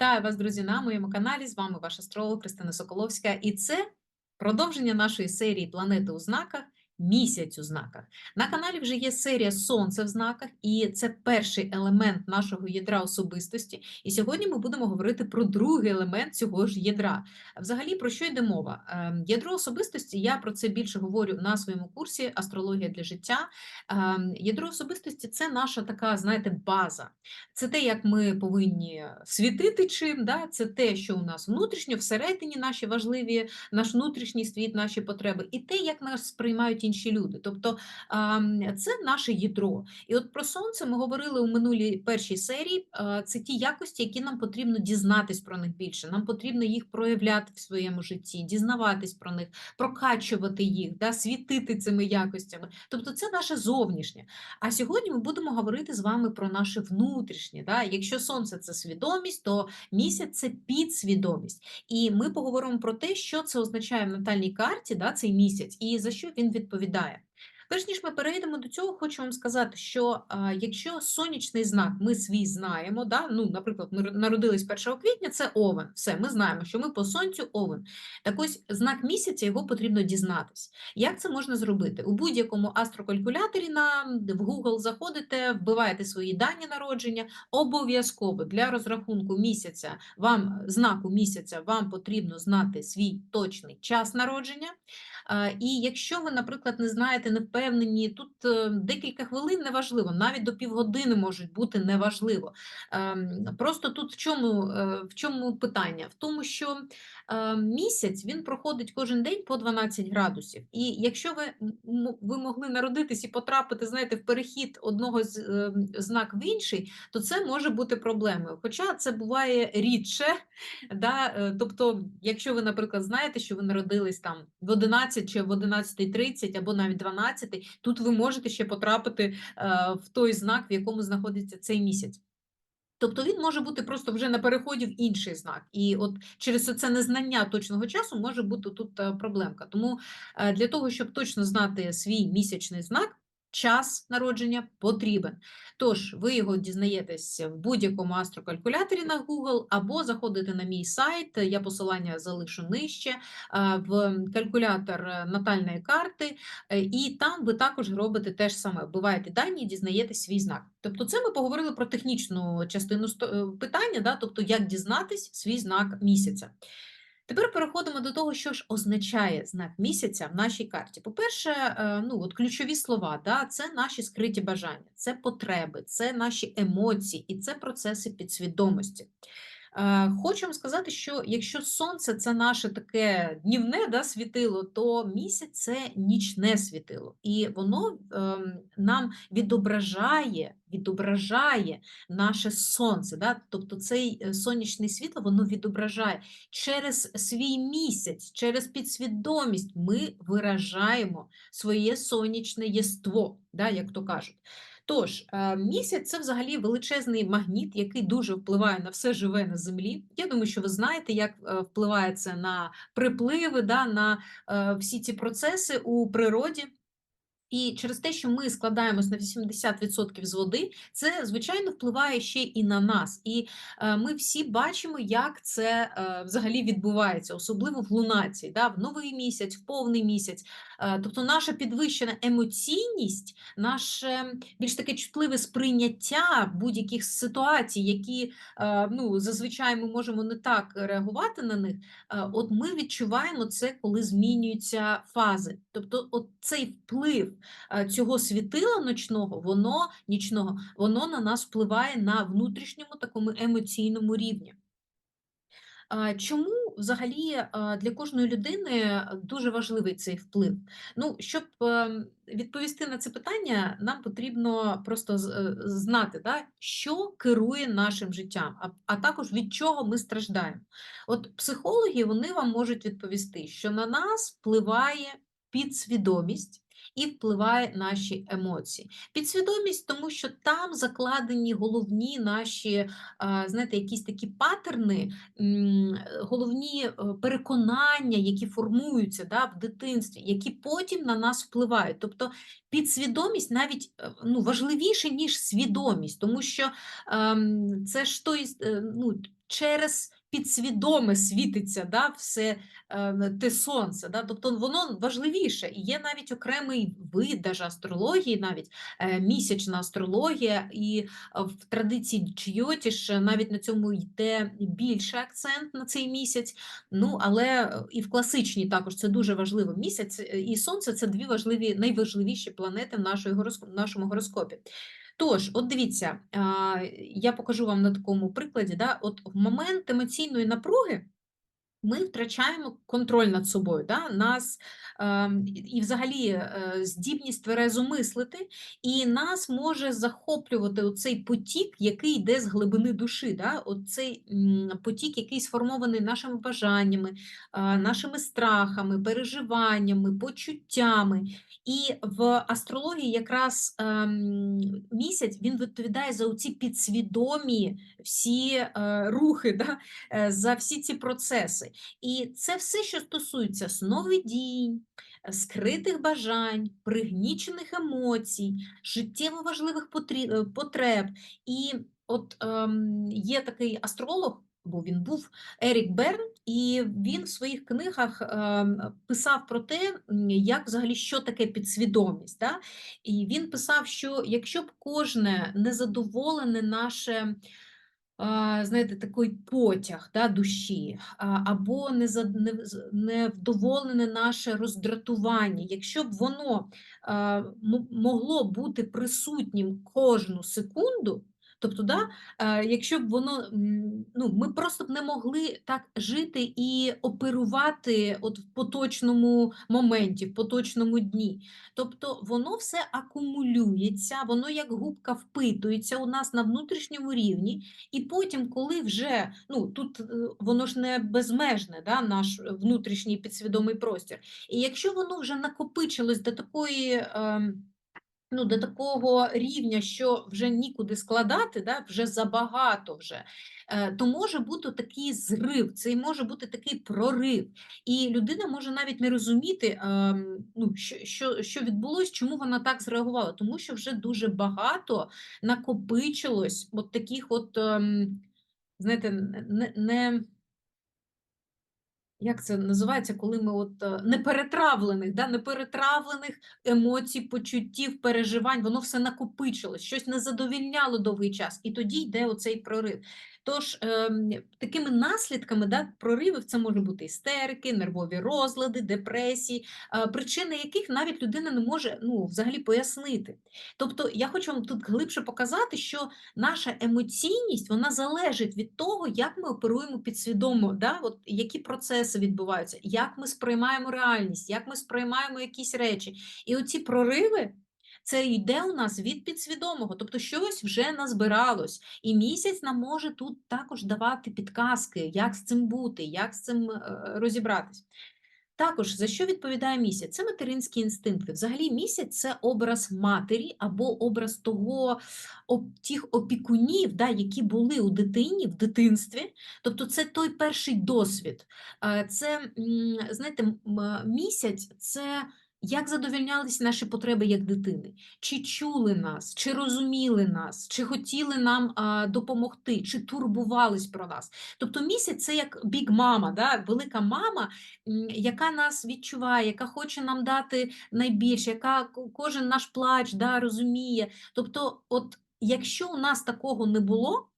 Вітаю вас, друзі, на моєму каналі. З вами ваш астролог Христина Соколовська. І це продовження нашої серії Планети у знаках. Місяць у знаках. На каналі вже є серія Сонце в знаках, і це перший елемент нашого ядра особистості. І сьогодні ми будемо говорити про другий елемент цього ж ядра. Взагалі, про що йде мова? Ем, Ядро особистості, я про це більше говорю на своєму курсі Астрологія для життя. Ем, Ядро особистості це наша така, знаєте, база. Це те, як ми повинні світити чим, да? це те, що у нас внутрішньо, всередині наші важливі, наш внутрішній світ, наші потреби, і те, як нас сприймають інші люди. Тобто це наше ядро. І от про сонце ми говорили у минулій першій серії. Це ті якості, які нам потрібно дізнатись про них більше. Нам потрібно їх проявляти в своєму житті, дізнаватись про них, прокачувати їх, да? світити цими якостями. Тобто це наше зовнішнє. А сьогодні ми будемо говорити з вами про наше внутрішнє. Да? Якщо сонце це свідомість, то місяць це підсвідомість. І ми поговоримо про те, що це означає в натальній карті, да, цей місяць, і за що він відповідає. Перш ніж ми перейдемо до цього, хочу вам сказати, що а, якщо сонячний знак ми свій знаємо, да, ну, наприклад, ми народились 1 квітня, це овен. Все, ми знаємо, що ми по сонцю овен. Так ось знак місяця його потрібно дізнатись. Як це можна зробити? У будь-якому астрокалькуляторі на в Google заходите, вбиваєте свої дані народження. Обов'язково для розрахунку місяця вам знаку місяця вам потрібно знати свій точний час народження. І якщо ви, наприклад, не знаєте, не впевнені, тут е, декілька хвилин неважливо, навіть до півгодини можуть бути неважливо. Ем, Просто тут в чому, е, в чому питання? В тому, що е, місяць він проходить кожен день по 12 градусів. І якщо ви, м- ви могли народитись і потрапити, знаєте, в перехід одного з знак в інший, то це може бути проблемою. Хоча це буває рідше. Да? Тобто, якщо ви, наприклад, знаєте, що ви народились там в 11 чи в 11.30 або навіть 12, тут ви можете ще потрапити е, в той знак, в якому знаходиться цей місяць. Тобто він може бути просто вже на переході в інший знак. І от через це незнання точного часу може бути тут е, проблемка. Тому е, для того, щоб точно знати свій місячний знак, час народження потрібен. Тож, ви його дізнаєтесь в будь-якому астрокалькуляторі на Google, або заходите на мій сайт, я посилання залишу нижче, в калькулятор е, натальної карти, е, і там ви також робите те ж саме, вбиваєте дані і дізнаєтесь свій знак. Тобто, це ми поговорили про технічну частину е, питання, да? тобто як дізнатись свій знак місяця. Тепер переходимо до того, що ж означає знак місяця в нашій карті. По-перше, е, ну от ключові слова, да, це наші скриті бажання, це потреби, це наші емоції і це процеси підсвідомості. Е, Хочу вам сказати, що якщо сонце це наше таке днівне да, світило, то місяць це нічне світило, і воно ем, нам відображає, відображає наше сонце. Да? Тобто цей е, сонячне світло воно відображає через свій місяць, через підсвідомість ми виражаємо своє сонячне єство, да, як то кажуть. Тож, е, місяць це взагалі величезний магніт, який дуже впливає на все живе на землі. Я думаю, що ви знаєте, як е, впливає це на припливи, да, на всі ці процеси у природі. І через те, що ми складаємось на 80% з води, це звичайно впливає ще і на нас. І е, ми всі бачимо, як це е, взагалі відбувається, особливо в лунації, да, в новий місяць, в повний місяць. Е, тобто наша підвищена емоційність, наше більш таке чутливе сприйняття будь-яких ситуацій, які ну, зазвичай ми можемо не так реагувати на них. От ми відчуваємо це, коли змінюються фази. Тобто, от цей вплив цього світила ночного, воно нічного, воно на нас впливає на внутрішньому такому емоційному рівні. Чому взагалі для кожної людини дуже важливий цей вплив? Ну, щоб ем, відповісти на це питання, нам потрібно просто е, знати, да, що керує нашим життям, а також від чого ми страждаємо. От психологи вони вам можуть відповісти, що на нас впливає підсвідомість. І впливає наші емоції. Підсвідомість, тому що там закладені головні наші, знаєте, якісь такі патерни, головні е, переконання, які формуються да, в дитинстві, які потім на нас впливають. Тобто підсвідомість навіть е, ну, важливіше, ніж свідомість, тому що ем, це ж той, е, ну, через підсвідоме світиться да, все е, те сонце. Да? Тобто воно важливіше. І є навіть окремий вид даже астрології, навіть е, місячна астрологія, і е, в традиції Чйотіш навіть на цьому йде більше акцент на цей місяць. Ну, але е, і в класичній також це дуже важливо. Місяць е, і сонце це дві важливі, найважливіші планети в нашої нашому гороскопі. Тож, от дивіться, я покажу вам на такому прикладі, да, от в момент емоційної напруги ми втрачаємо контроль над собою, да? нас ем, і- взагалі е, здібність тверезо мислити, і нас може захоплювати оцей потік, який йде з глибини душі. Да? Оцей потік, який сформований нашими бажаннями, а, нашими страхами, переживаннями, почуттями. І в астрології якраз ем, місяць він відповідає за оці підсвідомі всі е, рухи, да? е, за всі ці процеси. І це все, що стосується сновидінь, е, скритих бажань, пригнічених емоцій, життєво важливих е, потреб. І от ем, є такий астролог, бо він був Ерік Берн, і він в своїх книгах ем, писав про те, як взагалі що таке підсвідомість. Да? І він писав, що якщо б кожне незадоволене наше знаєте, такий потяг да, душі, або невдоволене наше роздратування, якщо б воно могло бути присутнім кожну секунду, тобто, да, якщо б воно, ну, ми просто б не могли так жити і оперувати от в поточному моменті, в поточному дні. Тобто воно все акумулюється, воно як губка впитується у нас на внутрішньому рівні. І потім, коли вже ну тут е, воно ж не безмежне, да, наш внутрішній підсвідомий простір. І якщо воно вже накопичилось до такої. ем, Ну, до такого рівня, що вже нікуди складати, да, вже забагато вже, е, то може бути такий зрив, це може бути такий прорив. І людина може навіть не розуміти, ем, ну, що, що, що відбулось, чому вона так зреагувала, тому що вже дуже багато накопичилось от таких от, ем, знаєте, не, не, як це називається, коли ми от е, неперетравлених, да, неперетравлених емоцій, почуттів, переживань, воно все накопичилось, щось не задовільняло довгий час, і тоді йде оцей прорив. Тож ем, такими наслідками да, проривів це може бути істерики, нервові розлади, депресії, е, причини яких навіть людина не може ну, взагалі пояснити. Тобто я хочу вам тут глибше показати, що наша емоційність вона залежить від того, як ми оперуємо підсвідомо, да? От які процеси відбуваються, як ми сприймаємо реальність, як ми сприймаємо якісь речі. І оці прориви. Це йде у нас від підсвідомого, тобто щось вже назбиралось, і місяць нам може тут також давати підказки, як з цим бути, як з цим е, розібратись. Також за що відповідає місяць? Це материнські інстинкти. Взагалі, місяць це образ матері або образ того тих опікунів, да, які були у дитині в дитинстві. Тобто, це той перший досвід. Е, Це, знаєте, е, місяць це. Як задовольнялись наші потреби як дитини? Чи чули нас, чи розуміли нас, чи хотіли нам а, допомогти, чи турбувались про нас? Тобто місяць це як бік мама, да? велика мама, яка нас відчуває, яка хоче нам дати найбільше, яка кожен наш плач да, розуміє. Тобто, от якщо у нас такого не було,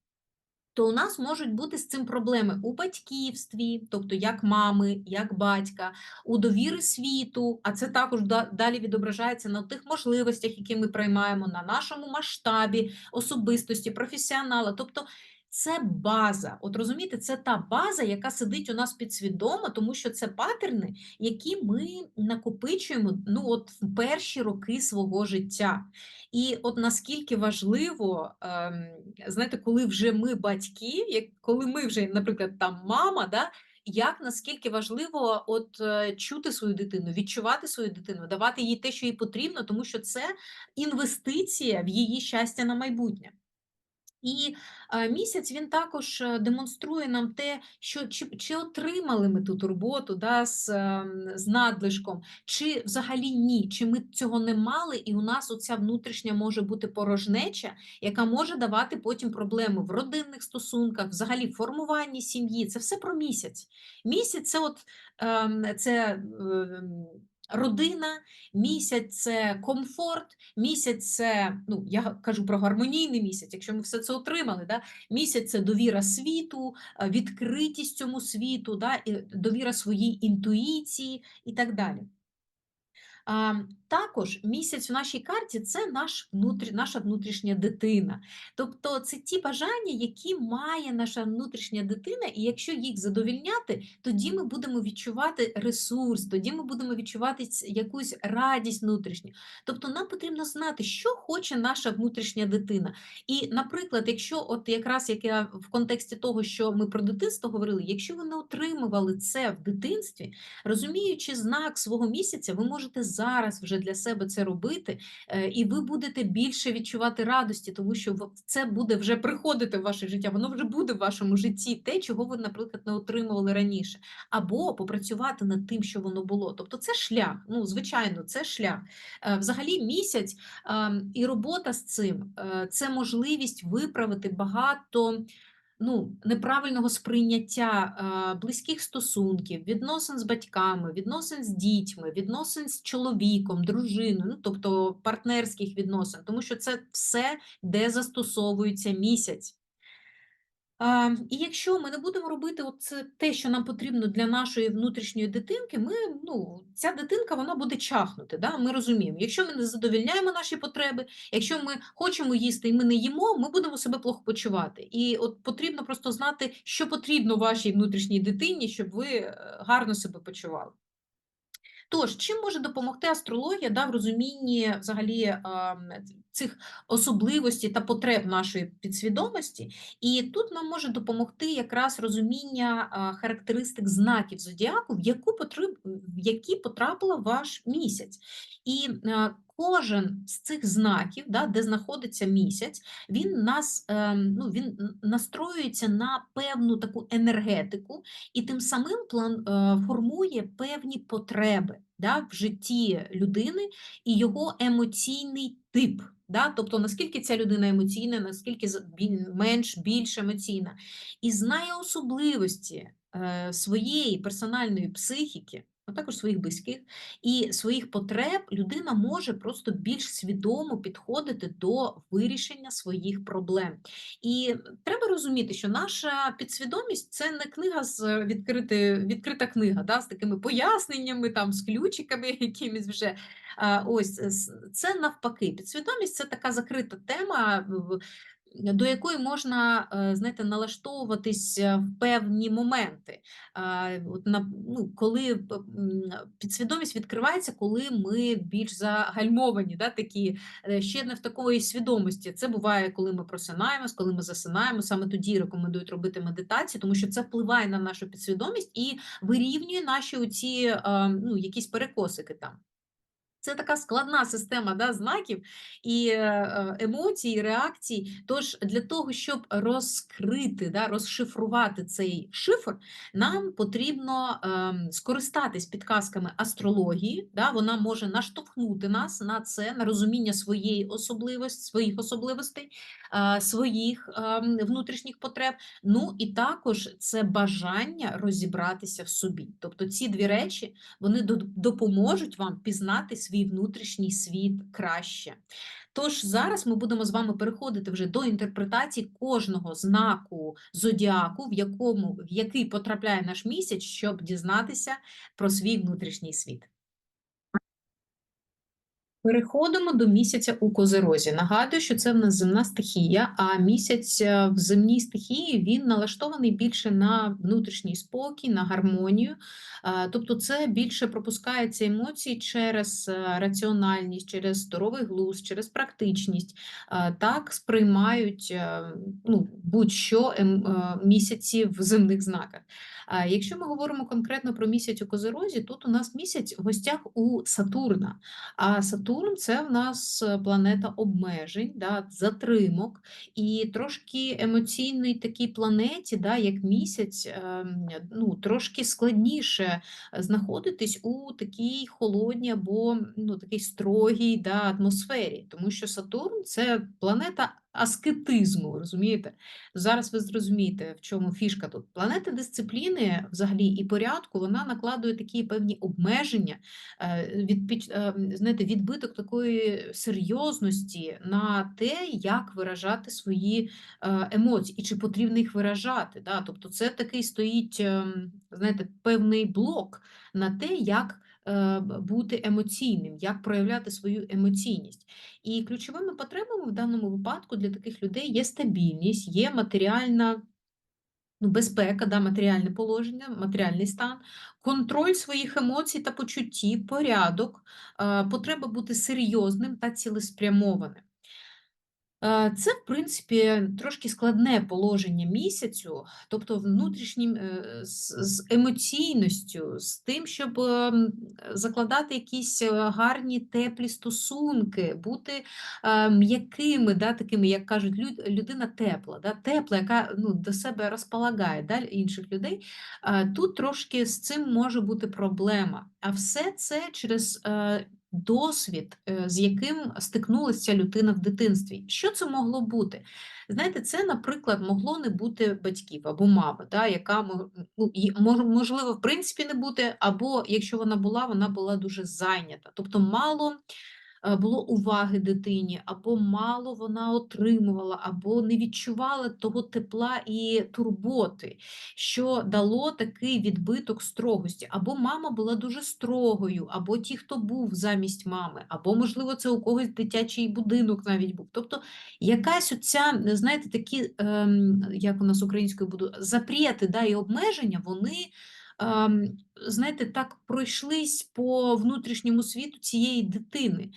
то у нас можуть бути з цим проблеми у батьківстві, тобто як мами, як батька, у довіри світу, а це також да- далі відображається на тих можливостях, які ми приймаємо, на нашому масштабі особистості, професіонала. Тобто це база. От розумієте, це та база, яка сидить у нас підсвідомо, тому що це патерни, які ми накопичуємо ну, от в перші роки свого життя. І от наскільки важливо, ем, знаєте, коли вже ми батьки, коли ми вже, наприклад, там мама, да, як наскільки важливо от е, чути свою дитину, відчувати свою дитину, давати їй те, що їй потрібно, тому що це інвестиція в її щастя на майбутнє. І е, місяць він також е, демонструє нам те, що чи, чи отримали ми ту турботу да, з, ем, з надлишком, чи взагалі ні, чи ми цього не мали, і у нас оця внутрішня може бути порожнеча, яка може давати потім проблеми в родинних стосунках, взагалі формуванні сім'ї. Це все про місяць. Місяць це от ем, це. Родина, місяць це комфорт, місяць це, ну я кажу про гармонійний місяць, якщо ми все це отримали. Да? Місяць це довіра світу, е, відкритість цьому світу, да? довіра своїй інтуїції і так далі. Також місяць в нашій карті це наш внутрі, наша внутрішня дитина. Тобто це ті бажання, які має наша внутрішня дитина, і якщо їх задовільняти, тоді ми будемо відчувати ресурс, тоді ми будемо відчувати якусь радість внутрішню. Тобто нам потрібно знати, що хоче наша внутрішня дитина. І, наприклад, якщо от якраз як я в контексті того, що ми про дитинство говорили, якщо ви не отримували це в дитинстві, розуміючи знак свого місяця, ви можете зараз вже для себе це робити, е, і ви будете більше відчувати радості, тому що це буде вже приходити в ваше життя, воно вже буде в вашому житті, те, чого ви, наприклад, не отримували раніше, або попрацювати над тим, що воно було. Тобто, це шлях. Ну, звичайно, це шлях. Е, взагалі, місяць ем, і робота з цим е, це можливість виправити багато ну, неправильного сприйняття е, близьких стосунків, відносин з батьками, відносин з дітьми, відносин з чоловіком, дружиною, ну, тобто партнерських відносин, тому що це все, де застосовується місяць. І якщо ми не будемо робити це те, що нам потрібно для нашої внутрішньої дитинки, ми, ну, ця дитинка вона буде чахнути. Да? Ми розуміємо, якщо ми не задовільняємо наші потреби, якщо ми хочемо їсти і ми не їмо, ми будемо себе плохо почувати. І от потрібно просто знати, що потрібно вашій внутрішній дитині, щоб ви е, гарно себе почували. Тож, чим може допомогти астрологія да, в розумінні взагалі цих особливостей та потреб нашої підсвідомості? І тут нам може допомогти якраз розуміння характеристик знаків зодіаку, в яку потреб, в які потрапила ваш місяць. І Кожен з цих знаків, да, де знаходиться місяць, він нас ем, ну, він настроюється на певну таку енергетику і тим самим план е, формує певні потреби да, в житті людини і його емоційний тип. Да? Тобто, наскільки ця людина емоційна, наскільки менш більш емоційна, і знає особливості е, своєї персональної психіки а також своїх близьких і своїх потреб людина може просто більш свідомо підходити до вирішення своїх проблем. І треба розуміти, що наша підсвідомість це не книга з відкрити, відкрита книга, да, з такими поясненнями, там, з ключиками якимись вже. Ось це навпаки. Підсвідомість це така закрита тема до якої можна е, знаєте, налаштовуватись е, в певні моменти. От на, ну, Коли підсвідомість відкривається, коли ми більш загальмовані, да, такі, е, ще не в такої свідомості. Це буває, коли ми просинаємось, коли ми засинаємо. Саме тоді рекомендують робити медитацію, тому що це впливає на нашу підсвідомість і вирівнює наші оці, ну, якісь перекосики там. Це така складна система да, знаків і е, е, емоцій, реакцій. Тож для того, щоб розкрити, да, розшифрувати цей шифр, нам потрібно ем, скористатись підказками астрології. Да, Вона може наштовхнути нас на це, на розуміння своєї особливості, своїх особливостей, е, своїх ем, внутрішніх потреб. Ну і також це бажання розібратися в собі. Тобто ці дві речі вони допоможуть вам пізнати свій свій внутрішній світ краще. Тож зараз ми будемо з вами переходити вже до інтерпретації кожного знаку зодіаку, в якому в який потрапляє наш місяць, щоб дізнатися про свій внутрішній світ. Переходимо до місяця у Козерозі. Нагадую, що це в нас земна стихія, а місяць е, в земній стихії він налаштований більше на внутрішній спокій, на гармонію. Тобто, це більше пропускається емоції через е, раціональність, через здоровий глузд, через практичність. Так сприймають е, ну, будь-що ем, місяці в земних знаках. А якщо ми говоримо конкретно про місяць у Козирозі, тут у нас місяць в гостях у Сатурна. А Сатурн це в нас е, планета обмежень, да, затримок. І трошки емоційний такій планеті, да, як місяць, ем, ну, трошки складніше знаходитись у такій холодній або ну, такій строгій да, атмосфері, тому що Сатурн це планета аскетизму, розумієте? Зараз ви зрозумієте, в чому фішка тут. Планета дисципліни, взагалі, і порядку, вона накладує такі певні обмеження, е, від, е, знаєте, відбиток такої серйозності на те, як виражати свої е, емоції, і чи потрібно їх виражати. Да? Тобто це такий стоїть, ем, знаєте, певний блок на те, як бути емоційним, як проявляти свою емоційність. І ключовими потребами в даному випадку для таких людей є стабільність, є матеріальна ну, безпека, да, матеріальне положення, матеріальний стан, контроль своїх емоцій та почуттів, порядок, е, потреба бути серйозним та цілеспрямованим. Е, Це, в принципі, трошки складне положення місяцю, тобто внутрішнім е, з, емоційністю, з тим, щоб ем, закладати якісь е, гарні теплі стосунки, бути м'якими, да, такими, як кажуть, люд- людина тепла, да, тепла, яка ну, до себе розполагає да, інших людей. Тут трошки з цим може бути проблема. А все це через досвід, е, з яким стикнулася людина в дитинстві. Що це могло бути? Знаєте, це, наприклад, могло не бути батьків або мами, да, яка ну, можливо в принципі не бути, або якщо вона була, вона була дуже зайнята. Тобто мало було уваги дитині, або мало вона отримувала, або не відчувала того тепла і турботи, що дало такий відбиток строгості. Або мама була дуже строгою, або ті, хто був замість мами, або, можливо, це у когось дитячий будинок навіть був. Тобто якась оця, знаєте, такі, ем, як у нас українською буду, запрети да, і обмеження, вони. Знаєте, так пройшлись по внутрішньому світу цієї дитини.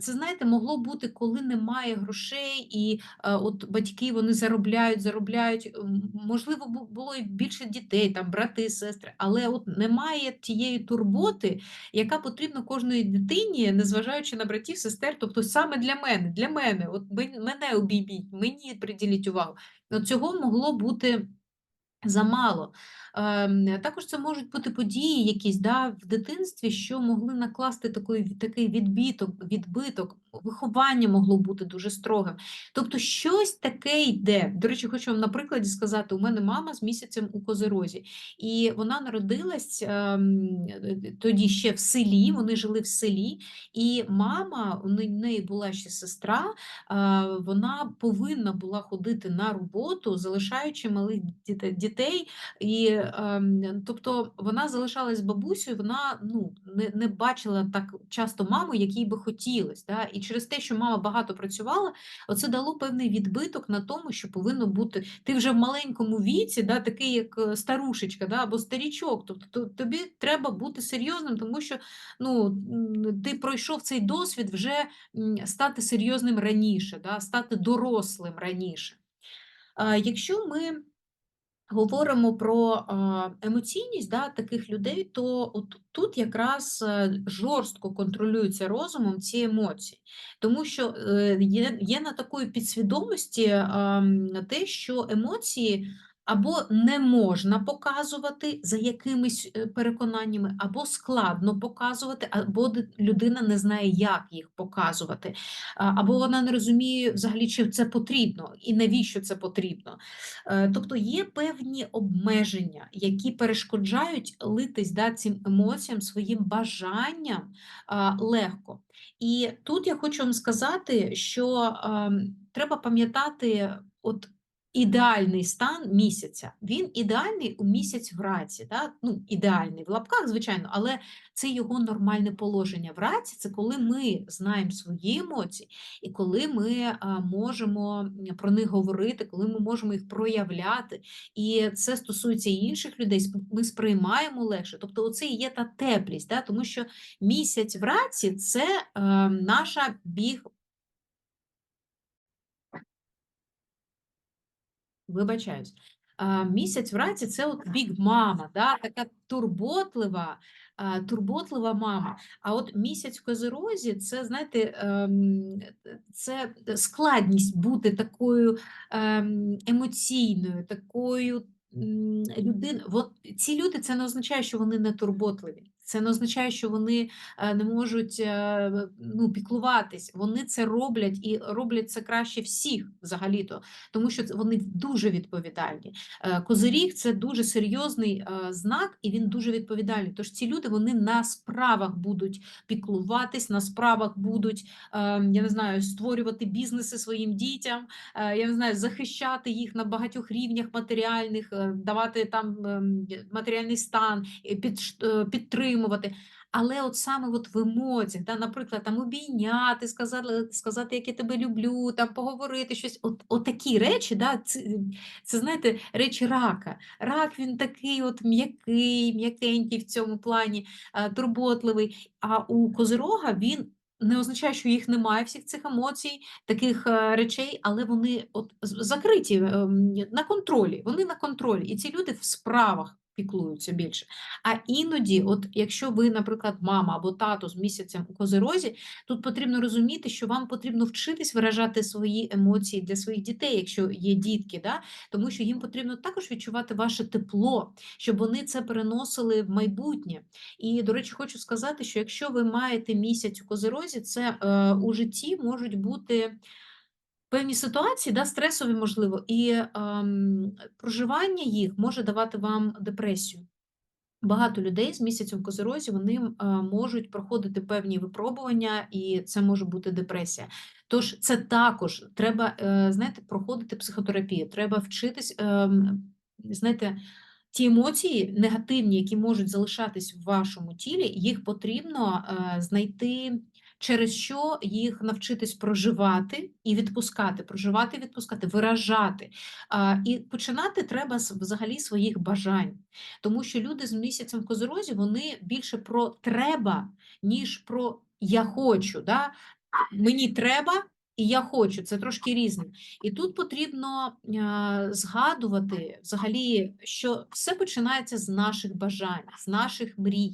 Це, знаєте, могло бути, коли немає грошей, і е, от батьки вони заробляють, заробляють. Можливо, було і більше дітей, там брати, сестри, але от немає тієї турботи, яка потрібна кожної дитині, незважаючи на братів, сестер. Тобто саме для мене, для мене, от мене обійміть, мені приділіть увагу. Цього могло бути. Замало. Ем, Також це можуть бути події якісь да, в дитинстві, що могли накласти такий, такий відбиток, відбиток, виховання могло бути дуже строгим. Тобто щось таке йде. До речі, хочу вам на прикладі сказати: у мене мама з місяцем у Козирозі, і вона народилась ем, е, тоді ще в селі, вони жили в селі, і мама, у неї була ще сестра, а, вона повинна була ходити на роботу, залишаючи малих дітей. І, тобто вона залишалась бабусею, вона ну, не, не бачила так часто маму, як їй би хотілося. Да? І через те, що мама багато працювала, оце дало певний відбиток на тому, що повинно бути. Ти вже в маленькому віці, да, такий як е, старушечка да, або старічок. Тобто тобі треба бути серйозним, тому що ну, ти пройшов цей досвід вже стати серйозним раніше, да, стати дорослим раніше. Якщо ми говоримо про емоційність да, таких людей, то от тут якраз е, жорстко контролюються розумом ці емоції, тому що е, є, є на такої підсвідомості те, що емоції. Або не можна показувати за якимись е, переконаннями, або складно показувати, або людина не знає, як їх показувати, або вона не розуміє взагалі, чи це потрібно і навіщо це потрібно. Е, Тобто є певні обмеження, які перешкоджають литись да, цим емоціям, своїм бажанням легко. І тут я хочу вам сказати, що ем, треба пам'ятати от ідеальний стан місяця. Він ідеальний у місяць в раці, да? ну, ідеальний в лапках, звичайно, але це його нормальне положення. В раці це коли ми знаємо свої емоції, і коли ми можемо про них говорити, коли ми можемо їх проявляти, і це стосується і інших людей, ми сприймаємо легше. Тобто, оце і є та теплість, да? тому що місяць в раці це е, наша біг. Вибачаюсь. Місяць в раці це от big мама, да, така турботлива, турботлива мама. А от місяць в козирозі це, знаєте, ем, це складність бути такою ем, емоційною, такою людиною. Ці люди це не означає, що вони не турботливі. Це не означає, що вони е, не можуть е, ну, піклуватись. Вони це роблять і роблять це краще всіх взагалі-то, тому що вони дуже відповідальні. Е, козиріг це дуже серйозний знак, і він дуже відповідальний. Тож ці люди вони на справах будуть піклуватись, на справах будуть я не знаю, створювати бізнеси своїм дітям, я не знаю, захищати їх на багатьох рівнях матеріальних, давати там ем, матеріальний стан, підтримувати підтримувати. Але от саме от в емоціях, да, наприклад, там обійняти, сказати, сказати, як я тебе люблю, там поговорити щось. От, от такі речі, да, це, це знаєте, речі рака. Рак він такий от м'який, м'якенький в цьому плані, турботливий. А у козирога він. Не означає, що їх немає всіх цих емоцій, таких е, речей, але вони от закриті ем, на контролі. Вони на контролі, і ці люди в справах піклуються більше. А іноді, от якщо ви, наприклад, мама або тато з місяцем у козирозі, тут потрібно розуміти, що вам потрібно вчитись виражати свої емоції для своїх дітей, якщо є дітки, да? тому що їм потрібно також відчувати ваше тепло, щоб вони це переносили в майбутнє. І, до речі, хочу сказати, що якщо ви маєте місяць у козирозі, це е, у житті можуть бути певні ситуації, да, стресові, можливо, і ем, проживання їх може давати вам депресію. Багато людей з місяцем козирозі вони е, можуть проходити певні випробування, і це може бути депресія. Тож це також треба, е, знаєте, проходити психотерапію, треба вчитись, е, знаєте, ті емоції негативні, які можуть залишатись в вашому тілі, їх потрібно е, знайти через що їх навчитись проживати і відпускати, проживати, відпускати, виражати. І починати треба взагалі своїх бажань, тому що люди з місяцем в козорозі вони більше про треба, ніж про я хочу. Да? Мені треба, і я хочу, це трошки різне. І тут потрібно е, згадувати взагалі, що все починається з наших бажань, з наших мрій.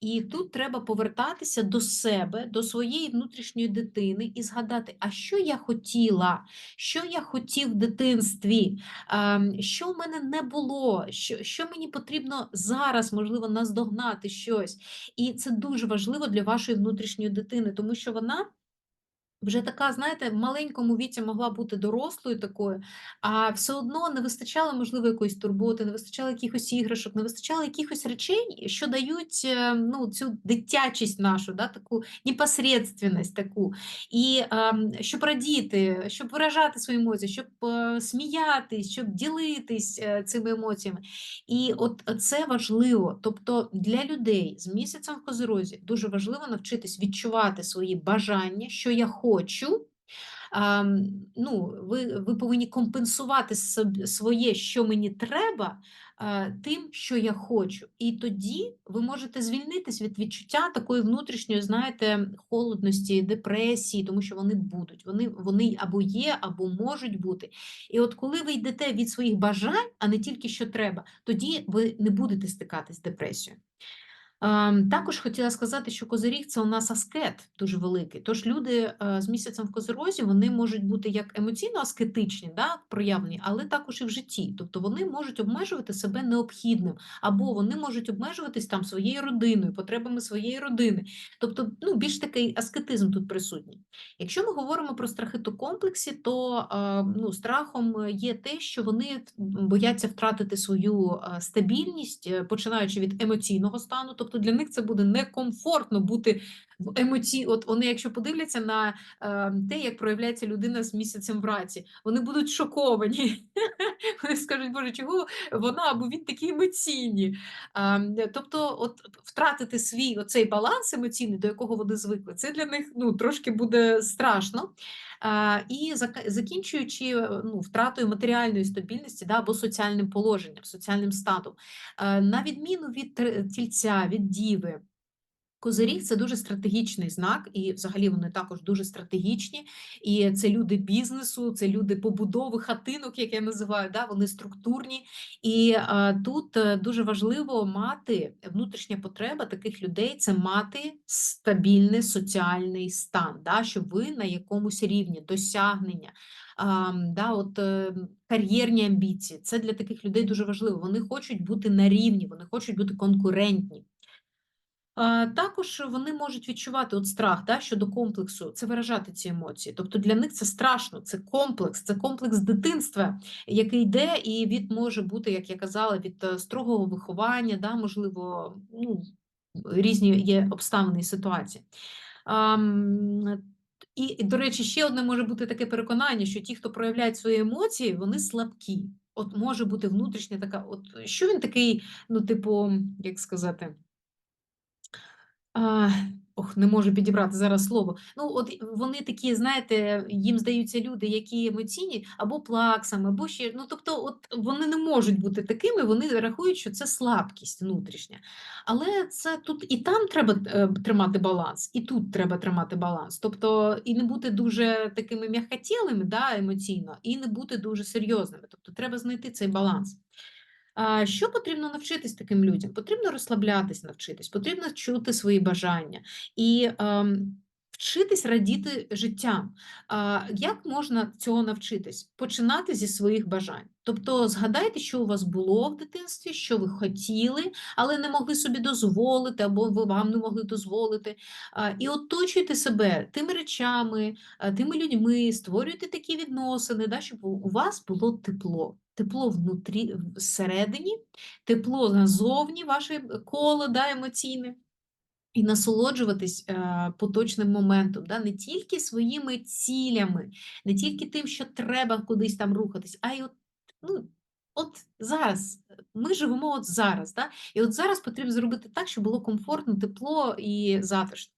І тут треба повертатися до себе, до своєї внутрішньої дитини і згадати, а що я хотіла, що я хотів в дитинстві, е, що в мене не було, що, що мені потрібно зараз, можливо, наздогнати щось. І це дуже важливо для вашої внутрішньої дитини, тому що вона вже така, знаєте, в маленькому віці могла бути дорослою такою, а все одно не вистачало, можливо, якоїсь турботи, не вистачало якихось іграшок, не вистачало якихось речей, що дають е, ну, цю дитячість нашу, да, таку непосредственність таку. І ем, щоб радіти, щоб виражати свої емоції, щоб е, сміятись, щоб ділитись е, цими емоціями. І от це важливо. Тобто для людей з місяцем в козирозі дуже важливо навчитись відчувати свої бажання, що я хочу хочу. Ну, Ви ви повинні компенсувати своє, що мені треба, тим, що я хочу. І тоді ви можете звільнитись від відчуття такої внутрішньої, знаєте, холодності, депресії, тому що вони будуть. Вони вони або є, або можуть бути. І от коли ви йдете від своїх бажань, а не тільки що треба, тоді ви не будете стикатись з депресією. Ем, також хотіла сказати, що козиріг це у нас аскет дуже великий. Тож люди е, з місяцем в козирозі вони можуть бути як емоційно аскетичні, да, проявлені, але також і в житті. Тобто вони можуть обмежувати себе необхідним, або вони можуть обмежуватись там своєю родиною, потребами своєї родини. Тобто, ну, більш такий аскетизм тут присутній. Якщо ми говоримо про страхи то комплексі, то е, ну, страхом є те, що вони бояться втратити свою е, стабільність, починаючи від емоційного стану. тобто Тобто для них це буде некомфортно бути в емоції. От вони, якщо подивляться на е, те, як проявляється людина з місяцем в раці, вони будуть шоковані. Вони скажуть, Боже, чого вона або він такі емоційні. Е, тобто, от втратити свій оцей баланс емоційний, до якого вони звикли, це для них ну, трошки буде страшно. І закінчуючи ну, втратою матеріальної стабільності да, або соціальним положенням, соціальним статом, на відміну від тільця, від діви. Козиріг це дуже стратегічний знак, і взагалі вони також дуже стратегічні. І це люди бізнесу, це люди побудови хатинок, як я називаю. Да? Вони структурні. І а, тут е, дуже важливо мати внутрішня потреба таких людей це мати стабільний соціальний стан, да? щоб ви на якомусь рівні досягнення. А, да, от, е, кар'єрні амбіції це для таких людей дуже важливо. Вони хочуть бути на рівні, вони хочуть бути конкурентні. Також вони можуть відчувати от страх да, щодо комплексу, це виражати ці емоції. Тобто для них це страшно, це комплекс, це комплекс дитинства, який йде, і від може бути, як я казала, від е, строгого виховання, да, можливо, ну, різні є обставини і ситуації. І, до речі, ще одне може бути таке переконання, що ті, хто проявляють свої емоції, вони слабкі. От може бути внутрішня така, от що він такий, ну, типу, як сказати. А, ох, не можу підібрати зараз слово. Ну, от вони такі, знаєте, їм здаються люди, які емоційні, або плаксами, або ще. Ну, тобто, от вони не можуть бути такими, вони рахують, що це слабкість внутрішня. Але це тут і там треба е, тримати баланс, і тут треба тримати баланс. Тобто, і не бути дуже такими м'якотілими, да, емоційно, і не бути дуже серйозними. Тобто, треба знайти цей баланс. Що потрібно навчитись таким людям? Потрібно розслаблятись, навчитись, потрібно чути свої бажання і ем, вчитись радіти життям. Як можна цього навчитись? Починати зі своїх бажань. Тобто згадайте, що у вас було в дитинстві, що ви хотіли, але не могли собі дозволити, або ви вам не могли дозволити. І оточуйте себе тими речами, тими людьми, створюйте такі відносини, да, щоб у вас було тепло тепло внутрі, всередині, тепло назовні, ваше коло да, емоційне. І насолоджуватись е, поточним моментом, да? не тільки своїми цілями, не тільки тим, що треба кудись там рухатись, а й от, ну, от зараз. Ми живемо от зараз. Да? І от зараз потрібно зробити так, щоб було комфортно, тепло і затишно.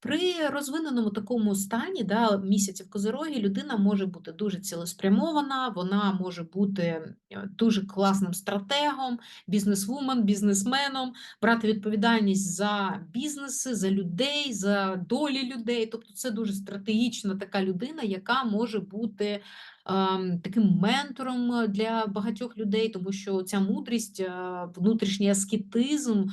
При розвиненому такому стані да, місяців козироги людина може бути дуже цілеспрямована, вона може бути е, дуже класним стратегом, бізнесвумен, бізнесменом, брати відповідальність за бізнеси, за людей, за долі людей. Тобто це дуже стратегічна така людина, яка може бути таким ментором для багатьох людей, тому що ця мудрість, внутрішній аскетизм,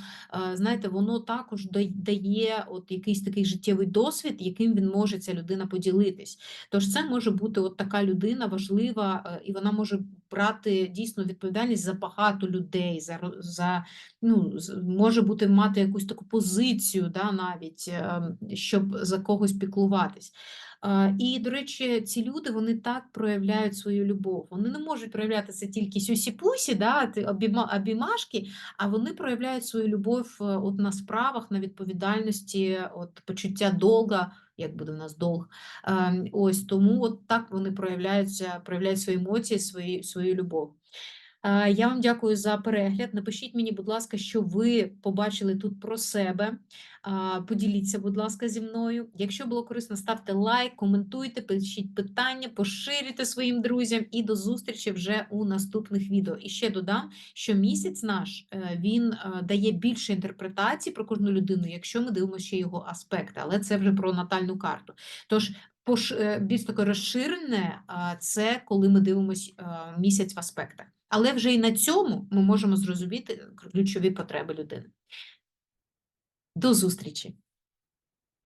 знаєте, воно також дає от якийсь такий життєвий досвід, яким він може ця людина поділитись. Тож це може бути от така людина важлива, і вона може брати дійсно відповідальність за багато людей, за за ну може бути мати якусь таку позицію, да, навіть ем, щоб за когось піклуватись. І, до речі, ці люди вони так проявляють свою любов. Вони не можуть проявляти це тільки сюсі-пусі, да, обіймашки, а вони проявляють свою любов е, от на справах, на відповідальності, от почуття долга. Як буде в нас долг. Ем, ось тому от так вони проявляються, проявляють свої емоції, свої, свою любов. Я вам дякую за перегляд. Напишіть мені, будь ласка, що ви побачили тут про себе. Поділіться, будь ласка, зі мною. Якщо було корисно, ставте лайк, коментуйте, пишіть питання, поширюйте своїм друзям і до зустрічі вже у наступних відео. І ще додам, що місяць наш е, він е, дає більше інтерпретацій про кожну людину, якщо ми дивимося ще його аспекти, але це вже про натальну карту. Тож е, більш таке розширене це коли ми дивимося місяць в аспектах. Але вже і на цьому ми можемо зрозуміти ключові потреби людини. До зустрічі!